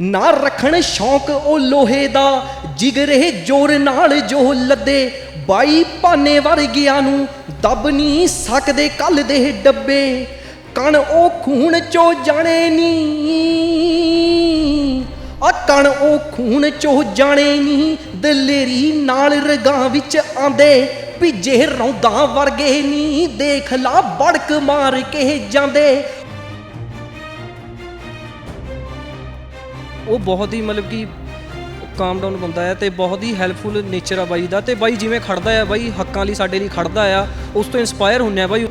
ਨਾ ਰੱਖਣ ਸ਼ੌਂਕ ਉਹ ਲੋਹੇ ਦਾ, ਜਿਗਰੇ ਜ਼ੋਰ ਨਾਲ ਜੋ ਲੱਦੇ, ਬਾਈ ਭਾਨੇ ਵਰਗਿਆਂ ਨੂੰ ਦੱਬ ਨਹੀਂ ਸਕਦੇ ਕੱਲ ਦੇ ਡੱਬੇ। ਕਣ ਉਹ ਖੂਨ ਚੋ ਜਾਣੇ ਨੀ ਆ ਕਣ ਉਹ ਖੂਨ ਚੋ ਜਾਣੇ ਨੀ ਦਲੇਰੀ ਨਾਲ ਰਗਾਂ ਵਿੱਚ ਆਂਦੇ ਭਿੱਜੇ ਰੌਂਦਾਂ ਵਰਗੇ ਨੀ ਦੇਖ ਲਾ ਬੜਕ ਮਾਰ ਕੇ ਜਾਂਦੇ ਉਹ ਬਹੁਤ ਹੀ ਮਤਲਬ ਕਿ ਕਾਮ ਡਾਊਨ ਬੰਦਾ ਹੈ ਤੇ ਬਹੁਤ ਹੀ ਹੈਲਪਫੁਲ ਨੇਚਰ ਆ ਬਾਈ ਦਾ ਤੇ ਬਾਈ ਜਿਵੇਂ ਖੜਦਾ ਆ ਬਾਈ ਹੱਕਾਂ ਲਈ ਸਾਡੇ ਲਈ ਖੜਦਾ ਆ, ਉਸ ਤੋਂ ਇਨਸਪਾਇਰ ਹੁੰਨੇ ਆ ਬਾਈ।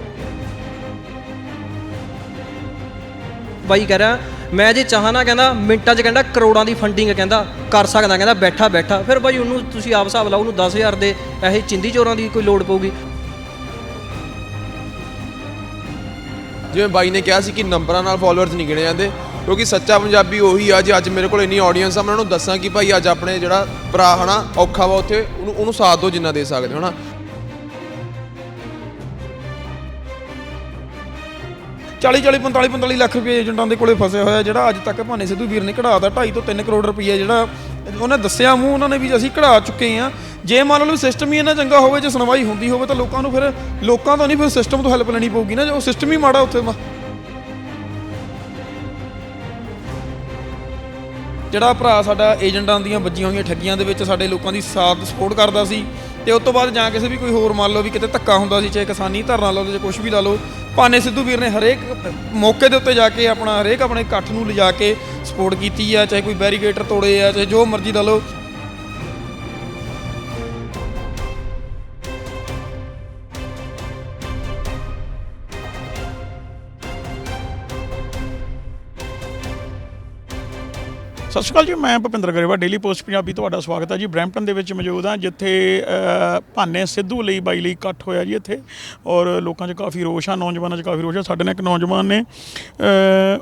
ਬਾਈ ਕਹਿ ਰਿਹਾ, ਮੈਂ ਜੇ ਚਾਹਾਂ ਨਾ ਕਹਿੰਦਾ, ਮਿੰਟਾਂ 'ਚ ਕਹਿੰਦਾ, ਕਰੋੜਾਂ ਦੀ ਫੰਡਿੰਗ ਕਹਿੰਦਾ, ਕਰ ਸਕਦਾ ਕਹਿੰਦਾ, ਬੈਠਾ ਬੈਠਾ। ਫਿਰ ਬਾਈ ਉਹਨੂੰ ਤੁਸੀਂ ਆਪ ਹਿਸਾਬ ਲਾਓ, ਉਹਨੂੰ 10000 ਦੇ ਇਹ ਚਿੰਦੀ ਚੋਰਾਂ ਦੀ ਕੋਈ ਲੋੜ ਪਊਗੀ। ਜਿਵੇਂ ਬਾਈ ਨੇ ਕਿਹਾ ਸੀ ਕਿ ਨੰਬਰਾਂ ਨਾਲ ਫਾਲੋਅਰਸ ਨਹੀਂ ਗਿਣੇ ਜਾਂਦੇ ਕਿਉਂਕਿ ਸੱਚਾ ਪੰਜਾਬੀ ਉਹੀ ਆ, ਜੇ ਅੱਜ ਮੇਰੇ ਕੋਲ ਇੰਨੀ ਆਡੀਅנס ਆ, ਮੈਂ ਉਹਨਾਂ ਨੂੰ ਦੱਸਾਂ ਕਿ ਭਾਈ ਅੱਜ ਆਪਣੇ ਜਿਹੜਾ ਭਰਾ ਹਨਾ, ਔਖਾ ਵਾ ਉੱਥੇ, ਉਹਨੂੰ ਉਹਨੂੰ ਸਾਥ ਦਿਓ ਜਿੰਨਾ ਦੇ ਸਕਦੇ ਹੋ ਹਨਾ। 40 40 45 45 ਲੱਖ ਰੁਪਏ ਏਜੰਟਾਂ ਦੇ ਕੋਲੇ ਫਸਿਆ ਹੋਇਆ, ਜਿਹੜਾ ਅੱਜ ਤੱਕ ਭਾਨੇ ਸਿੱਧੂ ਵੀਰ ਨੇ ਕਢਾਤਾ 2.5 ਤੋਂ 3 ਕਰੋੜ ਰੁਪਏ ਜਿਹੜਾ ਉਹਨੇ ਦੱਸਿਆ ਮੂੰਹ, ਉਹਨਾਂ ਨੇ ਵੀ ਅਸੀਂ ਕਢਾ ਚੁੱਕੇ ਆ ਜੇ ਮੰਨ ਲਓ ਸਿਸਟਮ ਹੀ ਇੰਨਾ ਚੰਗਾ ਹੋਵੇ, ਜੇ ਸੁਣਵਾਈ ਹੁੰਦੀ ਹੋਵੇ, ਤਾਂ ਲੋਕਾਂ ਨੂੰ ਫਿਰ ਲੋਕਾਂ ਤੋਂ ਨਹੀਂ ਫਿਰ ਸਿਸਟਮ ਤੋਂ ਹੈਲਪ ਲੈਣੀ ਪਊਗੀ ਨਾ ਉਹ ਸਿਸਟਮ ਹੀ ਮਾੜਾ ਉੱਥੇ ਦਾ ਜਿਹੜਾ ਭਰਾ ਸਾਡਾ ਏਜੰਟਾਂ ਦੀਆਂ ਵੱਜੀਆਂ ਹੋਈਆਂ ਠੱਗੀਆਂ ਦੇ ਵਿੱਚ ਸਾਡੇ ਲੋਕਾਂ ਦੀ ਸਾਥ ਸਪੋਰਟ ਕਰਦਾ ਸੀ ਤੇ ਉਸ ਤੋਂ ਬਾਅਦ ਜਾਂ ਕਿਸੇ ਵੀ ਕੋਈ ਹੋਰ ਮੰਨ ਲਓ ਵੀ ਕਿਤੇ ਧੱਕਾ ਹੁੰਦਾ ਸੀ, ਚਾਹੇ ਕਿਸਾਨੀ ਧਰਨਾ ਲਾ ਲਓ ਜਾਂ ਕੁਝ ਵੀ ਲਾ ਲਓ, ਭਾਨੇ ਸਿੱਧੂ ਵੀਰ ਨੇ ਹਰੇਕ ਮੌਕੇ ਦੇ ਉੱਤੇ ਜਾ ਕੇ ਆਪਣਾ ਹਰੇਕ ਆਪਣੇ ਇਕੱਠ ਨੂੰ ਲਿਜਾ ਕੇ ਸਪੋਰਟ ਕੀਤੀ ਆ, ਚਾਹੇ ਕੋਈ ਬੈਰੀਕੇਟਰ ਤੋੜੇ ਆ, ਚਾਹੇ ਜੋ ਮਰਜ਼ੀ ਲਾ ਲਓ। ਸਤਿ ਸ਼੍ਰੀ ਅਕਾਲ ਜੀ, ਮੈਂ ਭੁਪਿੰਦਰ ਗਰੇਵਾ ਡੇਲੀ ਪੋਸਟ ਪੰਜਾਬੀ ਤੁਹਾਡਾ ਸਵਾਗਤ ਹੈ ਜੀ। ਬ੍ਰੈਂਪਟਨ ਦੇ ਵਿੱਚ ਮੌਜੂਦ ਹਾਂ, ਜਿੱਥੇ ਭਾਨੇ ਸਿੱਧੂ ਲਈ ਬਾਈ ਲਈ ਇਕੱਠ ਹੋਇਆ ਜੀ ਇੱਥੇ। ਔਰ ਲੋਕਾਂ 'ਚ ਕਾਫੀ ਰੋਸ਼ ਆ, ਨੌਜਵਾਨਾਂ 'ਚ ਕਾਫੀ ਰੋਸ਼ ਆ। ਸਾਡੇ ਨਾਲ ਇੱਕ ਨੌਜਵਾਨ ਨੇ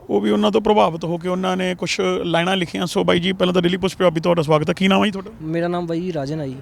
ਉਹ ਵੀ ਉਹਨਾਂ ਤੋਂ ਪ੍ਰਭਾਵਿਤ ਹੋ ਕੇ ਉਹਨਾਂ ਨੇ ਕੁਝ ਲਾਈਨਾਂ ਲਿਖੀਆਂ। ਸੋ ਬਾਈ ਜੀ, ਪਹਿਲਾਂ ਤਾਂ ਡੇਲੀ ਪੋਸਟ ਪੰਜਾਬੀ ਤੁਹਾਡਾ ਸਵਾਗਤ ਹੈ। ਕੀ ਨਾਮ ਹੈ ਜੀ ਤੁਹਾਡਾ? ਮੇਰਾ ਨਾਮ ਬਾਈ ਰਾਜਨ ਆ ਜੀ।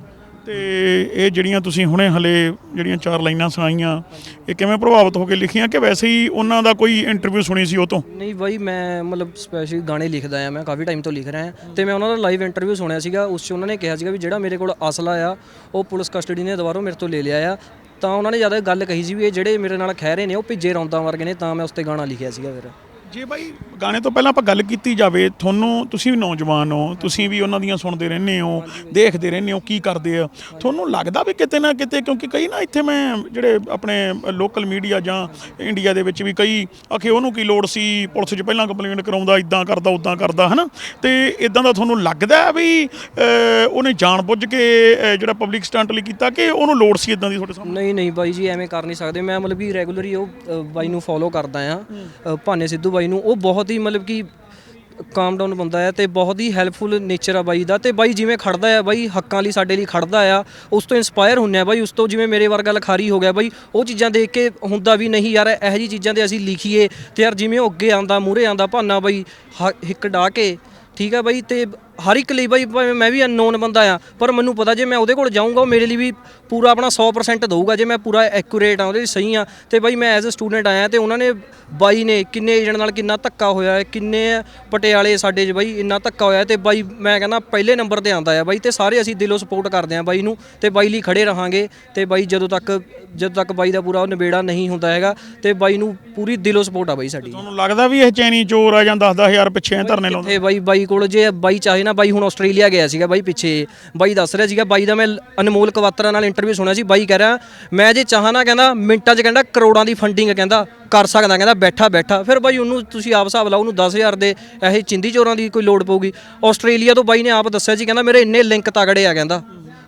ਤੇ ਇਹ ਜਿਹੜੀਆਂ ਤੁਸੀਂ ਹੁਣੇ ਹਲੇ ਜਿਹੜੀਆਂ ਚਾਰ ਲਾਈਨਾਂ ਸੁਣਾਈਆਂ, ਇਹ ਕਿਵੇਂ ਪ੍ਰਭਾਵਿਤ ਹੋ ਕੇ ਲਿਖੀਆਂ ਕਿ ਵੈਸੇ ਹੀ ਉਹਨਾਂ ਦਾ ਕੋਈ ਇੰਟਰਵਿਊ ਸੁਣੀ ਸੀ ਉਹ ਤੋਂ? ਨਹੀਂ ਬਾਈ, ਮੈਂ ਮਤਲਬ ਸਪੈਸ਼ਲ ਗਾਣੇ ਲਿਖਦਾ ਆ ਮੈਂ ਕਾਫੀ ਟਾਈਮ ਤੋਂ ਲਿਖ ਰਿਹਾ ਹਾਂ ਤੇ ਮੈਂ ਉਹਨਾਂ ਦਾ ਲਾਈਵ ਇੰਟਰਵਿਊ ਸੁਣਿਆ ਸੀਗਾ। ਉਸ 'ਚ ਉਹਨਾਂ ਨੇ ਕਿਹਾ ਸੀਗਾ ਵੀ ਜਿਹੜਾ ਮੇਰੇ ਕੋਲ ਅਸਲਾ ਆ, ਉਹ ਪੁਲਿਸ ਕਸਟਡੀ ਨੇ ਦੁਬਾਰਾ ਮੇਰੇ ਤੋਂ ਲੈ ਲਿਆ ਆ। ਤਾਂ ਉਹਨਾਂ ਨੇ ਜ਼ਿਆਦਾ ਗੱਲ ਕਹੀ ਸੀ ਵੀ ਇਹ ਜਿਹੜੇ ਮੇਰੇ ਨਾਲ ਖਹਿਰੇ ਨੇ, ਉਹ ਭਿੱਜੇ ਰੌਂਦਾਂ ਵਰਗੇ ਨੇ, ਤਾਂ ਮੈਂ ਉਸ ਤੇ ਗਾਣਾ ਲਿਖਿਆ ਸੀਗਾ ਫਿਰ। ਜੇ ਬਾਈ ਗਾਣੇ ਤੋਂ ਪਹਿਲਾਂ ਆਪਾਂ ਗੱਲ ਕੀਤੀ ਜਾਵੇ ਤੁਹਾਨੂੰ ਤੁਸੀਂ ਵੀ ਨੌਜਵਾਨ ਹੋ ਤੁਸੀਂ ਵੀ ਉਹਨਾਂ ਦੀਆਂ ਸੁਣਦੇ ਰਹਿੰਦੇ ਹੋ ਦੇਖਦੇ ਰਹਿੰਦੇ ਹੋ ਕੀ ਕਰਦੇ ਆ। ਤੁਹਾਨੂੰ ਲੱਗਦਾ ਵੀ ਕਿਤੇ ਨਾ ਕਿਤੇ ਕਿਉਂਕਿ ਕਈ ਨਾ ਇੱਥੇ ਮੈਂ ਜਿਹੜੇ ਆਪਣੇ ਲੋਕਲ ਮੀਡੀਆ ਜਾਂ ਇੰਡੀਆ ਦੇ ਵਿੱਚ ਵੀ ਕਈ ਆਖੇ ਉਹਨੂੰ ਕੀ ਲੋੜ ਸੀ ਪੁਲਿਸ 'ਚ ਪਹਿਲਾਂ ਕੰਪਲੇਂਟ ਕਰਾਉਂਦਾ ਇਦਾਂ ਕਰਦਾ ਉਦਾਂ ਕਰਦਾ ਹਨਾ? ਤੇ ਇਦਾਂ ਦਾ ਤੁਹਾਨੂੰ ਲੱਗਦਾ ਵੀ ਉਹਨੇ ਜਾਣਬੁੱਝ ਕੇ ਅਹ, ਜਿਹੜਾ ਪਬਲਿਕ ਸਟੰਟ ਲਈ ਕੀਤਾ ਕਿ ਉਹਨੂੰ ਲੋੜ ਸੀ ਇਦਾਂ ਦੀ ਤੁਹਾਡੇ ਸਾਹਮਣੇ? ਨਹੀਂ ਨਹੀਂ ਬਾਈ ਜੀ ਐਵੇਂ ਕਰ ਨਹੀਂ ਸਕਦੇ। ਮੈਂ ਮਤਲਬ ਕਿ ਰੈਗੂਲਰੀ ਉਹ ਬਾਈ ਨੂੰ ਫੋਲੋ ਕਰਦਾ ਆ ਭਾਨੇ ਸਿੱਧੂ ਬਾਈ ਨੂੰ, ਉਹ ਬਹੁਤ ਹੀ ਮਤਲਬ ਕਿ ਕਾਮ ਡਾਊਨ ਬੰਦਾ ਹੈ ਤੇ ਬਹੁਤ ਹੀ ਹੈਲਪਫੁਲ ਨੇਚਰ ਆ ਬਾਈ ਦਾ ਤੇ ਬਾਈ ਜਿਵੇਂ ਖੜਦਾ ਆ ਬਾਈ, ਹੱਕਾਂ ਲਈ ਸਾਡੇ ਲਈ ਖੜਦਾ ਆ, ਉਸ ਤੋਂ ਇਨਸਪਾਇਰ ਹੁੰਨੇ ਆ ਬਾਈ, ਉਸ ਤੋਂ ਜਿਵੇਂ ਮੇਰੇ ਵਰਗਾ ਲਖਾਰੀ ਹੋ ਗਿਆ ਬਾਈ, ਉਹ ਚੀਜ਼ਾਂ ਦੇਖ ਕੇ ਹੁੰਦਾ ਵੀ ਨਹੀਂ ਯਾਰ, ਇਹੋ ਜਿਹੀ ਚੀਜ਼ਾਂ ਤੇ ਅਸੀਂ ਲਿਖੀਏ ਤੇ ਯਾਰ ਜਿਵੇਂ ਉਹ ਅੱਗੇ ਆਂਦਾ ਮੂਰੇ ਆਂਦਾ ਭਾਨਾ ਬਾਈ, ਹ- ਹਿੱਕ ਡਾ ਕੇ, ਠੀਕ ਆ ਬਾਈ ਤੇ ਹਰ ਇੱਕ ਲਈ ਬਾਈ ਭਾਵੇਂ ਮੈਂ ਵੀ ਅਨਨੋਨ ਬੰਦਾ ਆ ਪਰ ਮੈਨੂੰ ਪਤਾ ਜੇ ਮੈਂ ਉਹਦੇ ਕੋਲ ਜਾਊਂਗਾ ਉਹ ਮੇਰੇ ਲਈ ਵੀ ਪੂਰਾ ਆਪਣਾ 100% ਦਊਗਾ ਜੇ ਮੈਂ ਪੂਰਾ ਐਕੂਰੇਟ ਆ ਉਹਦੇ ਲਈ ਸਹੀ ਆ। ਤੇ ਬਾਈ ਮੈਂ ਐਜ਼ ਅ ਸਟੂਡੈਂਟ ਆਇਆ ਤੇ ਉਹਨਾਂ ਨੇ ਬਾਈ ਨੇ ਕਿੰਨੇ ਏਜੰਟ ਨਾਲ ਕਿੰਨਾ ਧੱਕਾ ਹੋਇਆ ਹੈ ਕਿੰਨੇ ਪਟਿਆਲੇ ਸਾਡੇ 'ਚ ਬਾਈ ਇੰਨਾ ਧੱਕਾ ਹੋਇਆ ਤੇ ਬਾਈ ਮੈਂ ਕਹਿੰਦਾ ਪਹਿਲੇ ਨੰਬਰ ਤੇ ਆਂਦਾ ਆ ਬਾਈ ਤੇ ਸਾਰੇ ਅਸੀਂ ਦਿਲੋਂ ਸਪੋਰਟ ਕਰਦੇ ਆ ਬਾਈ ਨੂੰ ਤੇ ਬਾਈ ਲਈ ਖੜੇ ਰਹਾਂਗੇ ਤੇ ਬਾਈ ਜਦੋਂ ਤੱਕ ਜਦੋਂ ਤੱਕ ਬਾਈ ਦਾ ਪੂਰਾ ਉਹ ਨਿਬੇੜਾ ਨਹੀਂ ਹੁੰਦਾ ਹੈਗਾ ਤੇ ਬਾਈ ਨੂੰ ਪੂਰੀ ਦਿਲੋਂ ਸਪੋਰਟ ਆ ਬਾਈ ਸਾਡੀ। ਤੁਹਾਨੂੰ ਲੱਗਦਾ ਵੀ ਇਹ ਚੈਨੀ ਚੋਰ ਆ ਜਾਂ 10-10000 ਪਿੱਛੇ ਐਂ ਧਰਨੇ ਲਾਉਂਦਾ? ਬਾਈ ਬਾਈ ਕੋਲ ਜੇ ਬਾਈ ਚਾਹੇ ਨਾ ਬਾਈ ਹੁਣ ਆਸਟ੍ਰੇਲੀਆ ਗਿਆ ਸੀਗਾ ਬਾਈ ਪਿੱਛੇ। ਬਾਈ ਦੱਸ ਰਿਹਾ ਸੀਗਾ, ਬਾਈ ਦਾ ਮੈਂ ਅਨਮੋਲ ਕਵਾਤਰਾ ਨਾਲ ਇੰਟਰਵਿਊ ਸੁਣਿਆ ਸੀ। ਬਾਈ ਕਹਿ ਰਿਹਾ, ਮੈਂ ਜੇ ਚਾਹਾਂ ਨਾ ਕਹਿੰਦਾ, ਮਿੰਟਾਂ 'ਚ ਕਹਿੰਦਾ ਕਰੋੜਾਂ ਦੀ ਫੰਡਿੰਗ ਕਹਿੰਦਾ, ਕਰ ਸਕਦਾ ਕਹਿੰਦਾ, ਬੈਠਾ ਬੈਠਾ। ਫਿਰ ਬਾਈ ਉਹਨੂੰ ਤੁਸੀਂ ਆਪ ਹਿਸਾਬ ਲਾਓ, ਉਹਨੂੰ 10000 ਦੇ ਇਹ ਚਿੰਦੀ ਚੋਰਾਂ ਦੀ ਕੋਈ ਲੋੜ ਪਊਗੀ। ਆਸਟ੍ਰੇਲੀਆ ਤੋਂ ਬਾਈ ਨੇ ਆਪ ਦੱਸਿਆ ਸੀ, ਕਹਿੰਦਾ ਮੇਰੇ ਇੰਨੇ ਲਿੰਕ ਤਗੜੇ ਆ ਕਹਿੰਦਾ।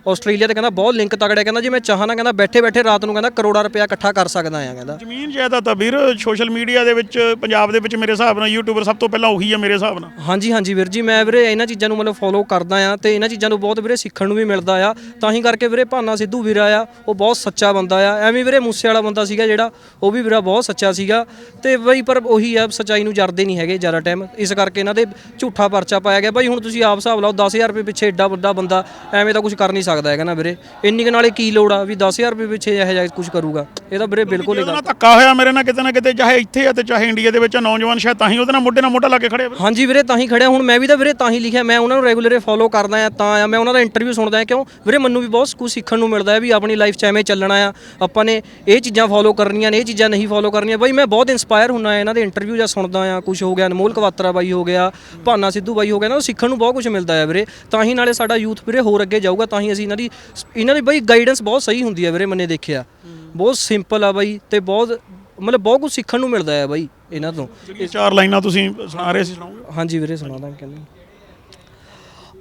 ਆਸਟ੍ਰੇਲੀਆ ਤੇ ਕਹਿੰਦਾ ਬਹੁਤ ਲਿੰਕ ਤਗੜੇ ਕਹਿੰਦਾ ਜੇ ਮੈਂ ਚਾਹਾਂ ਨਾ ਕਹਿੰਦਾ ਬੈਠੇ ਬੈਠੇ ਰਾਤ ਨੂੰ ਕਹਿੰਦਾ ਕਰੋੜਾਂ ਰੁਪਇਆ ਇਕੱਠਾ ਕਰ ਸਕਦਾ ਆ ਕਹਿੰਦਾ। ਜ਼ਮੀਨ ਜਾਇਦਾਦ ਤਾਂ ਵੀਰ ਸੋਸ਼ਲ ਮੀਡੀਆ ਦੇ ਵਿੱਚ ਪੰਜਾਬ ਦੇ ਵਿੱਚ ਮੇਰੇ ਹਿਸਾਬ ਨਾਲ ਯੂਟਿਊਬਰ ਸਭ ਤੋਂ ਪਹਿਲਾਂ ਉਹੀ ਆ ਮੇਰੇ ਹਿਸਾਬ ਨਾਲ। ਹਾਂਜੀ ਹਾਂਜੀ ਵੀਰ ਜੀ ਮੈਂ ਵੀਰੇ ਇਹਨਾਂ ਚੀਜ਼ਾਂ ਨੂੰ ਮਤਲਬ ਫੋਲੋ ਕਰਦਾ ਆ ਤੇ ਇਹਨਾਂ ਚੀਜ਼ਾਂ ਨੂੰ ਬਹੁਤ ਵੀਰੇ ਸਿੱਖਣ ਨੂੰ ਵੀ ਮਿਲਦਾ ਆ। ਤਾਂ ਹੀ ਕਰਕੇ ਵੀਰੇ ਭਾਨਾ ਸਿੱਧੂ ਵੀਰਾ ਆ ਉਹ ਬਹੁਤ ਸੱਚਾ ਬੰਦਾ ਆ। ਐਵੇਂ ਵੀਰੇ ਮੂਸੇ ਵਾਲਾ ਬੰਦਾ ਸੀਗਾ ਜਿਹੜਾ ਉਹ ਵੀ ਵੀਰਾ ਬਹੁਤ ਸੱਚਾ ਸੀਗਾ। ਤੇ ਬਈ ਪਰ ਉਹੀ ਆ ਸੱਚਾਈ ਨੂੰ ਜਰਦੇ ਨਹੀਂ ਹੈਗੇ ਜ਼ਿਆਦਾ ਟਾਈਮ ਇਸ ਕਰਕੇ ਇਹਨਾਂ ਦੇ ਝੂਠਾ ਪਰਚਾ ਪਾਇਆ ਗਿਆ। ਬਈ ਹੁਣ ਤੁਸੀਂ ਆਪ ਹਿਸਾਬ ਲਾਓ 10000 ਰੁਪਏ ਪਿੱਛੇ ਏਡਾ ਵੱਡਾ ਬੰਦਾ ਐਵੇਂ ਤਾਂ ਕੁਝ ਕਰ ਨਹੀਂ ਸਕਦਾ। ਹੈਗਾ ਨਾ ਵੀਰੇ। ਇੰਨੀ ਕੁ ਨਾਲੇ ਕੀ ਲੋੜ ਆ ਵੀ 10000 ਰੁਪਏ ਪਿੱਛੇ ਇਹੋ ਜਿਹਾ ਕੁਝ ਕਰੂਗਾ। ਇਹ ਤਾਂ ਵੀਰੇ ਬਿਲਕੁਲ ਹੀ ਉਹਦੇ ਨਾਲ ਧੱਕਾ ਹੋਇਆ ਮੇਰੇ ਨਾਲ ਕਿਤੇ ਨਾ ਕਿਤੇ ਚਾਹੇ ਇੱਥੇ ਆ ਤੇ ਚਾਹੇ ਇੰਡੀਆ ਦੇ ਵਿੱਚ ਆ, ਨੌਜਵਾਨ ਸ਼ਾਇਦ ਤਾਂ ਹੀ ਉਹਦੇ ਨਾਲ ਮੋਢੇ ਨਾਲ ਮੋਢਾ ਲਾ ਕੇ ਖੜੇ ਆ ਹਾਂਜੀ ਵੀਰੇ ਤਾਂ ਹੀ ਖੜਿਆ ਹੁਣ ਮੈਂ ਵੀ ਤਾਂ ਵੀਰੇ ਤਾਂ ਹੀ ਲਿਖਿਆ। ਮੈਂ ਉਹਨਾਂ ਨੂੰ ਰੈਗੂਲਰ ਫੋਲੋ ਕਰਦਾ ਆ ਤਾਂ ਆ ਮੈਂ ਉਹਨਾਂ ਦਾ ਇੰਟਰਵਿਊ ਸੁਣਦਾ ਆ ਕਿਉਂ? ਵੀਰੇ ਮੈਨੂੰ ਵੀ ਬਹੁਤ ਕੁਝ ਸਿੱਖਣ ਨੂੰ ਮਿਲਦਾ ਹੈ ਵੀ ਆਪਣੀ ਲਾਈਫ 'ਚ ਐਵੇਂ ਚੱਲਣਾ ਆ। ਆਪਾਂ ਨੇ ਇਹ ਚੀਜ਼ਾਂ ਫੋਲੋ ਕਰਨੀਆਂ ਨੇ ਇਹ ਚੀਜ਼ਾਂ ਨਹੀਂ ਫੋਲੋ ਕਰਨੀਆਂ। ਬਾਈ ਮੈਂ ਬਹੁਤ ਇਨਸਪਾਇਰ ਹੁੰਨਾ ਇਹਨਾਂ ਦੇ ਇੰਟਰਵਿਊ ਜਾਂ ਸੁਣਦਾ ਆ ਕੁਝ ਹੋ ਗਿਆ ਅਨਮੋਲ ਕਵਾਤਰਾ ਬਾਈ ਹੋ ਗਿਆ ਭਾਨਾ ਸਿੱਧੂ ਬਾਈ ਹੋ ਗਿਆ ਨਾ ਸਿੱਖਣ ਨੂੰ ਬਹੁਤ ਕੁਝ ਮਿਲਦਾ ਆ ਵੀਰੇ। ਤਾਂ ਹੀ ਨਾਲੇ ਸਾਡਾ ਯੂਥ ਵੀਰੇ ਹੋਰ ਅੱਗੇ ਜਾਊਗਾ ਤਾਂ ਹੀ ਅਸੀਂ ਇਹਨਾਂ ਦੀ ਇਹਨਾਂ ਦੀ ਬਾਈ ਗਾਈਡੈਂਸ ਬਹੁਤ ਸਹੀ ਹੁੰਦੀ ਆ ਵੀਰੇ ਮੈਨੇ ਦੇਖਿਆ। ਬਹੁਤ ਸਿੰਪਲ ਆ ਬਾਈ ਤੇ ਬਹੁਤ ਮਤਲਬ ਬਹੁਤ ਕੁਝ ਸਿੱਖਣ ਨੂੰ ਮਿਲਦਾ ਆ ਬਾਈ ਇਹਨਾਂ ਤੋਂ। ਜਿਹੜੀਆਂ ਚਾਰ ਲਾਈਨਾਂ ਤੁਸੀਂ ਸੁਣਾ ਰਹੇ ਸੀ ਸੁਣਾਓਗੇ ਹਾਂਜੀ ਵੀਰੇ ਸੁਣਾਦਾ ਕਹਿੰਦੇ।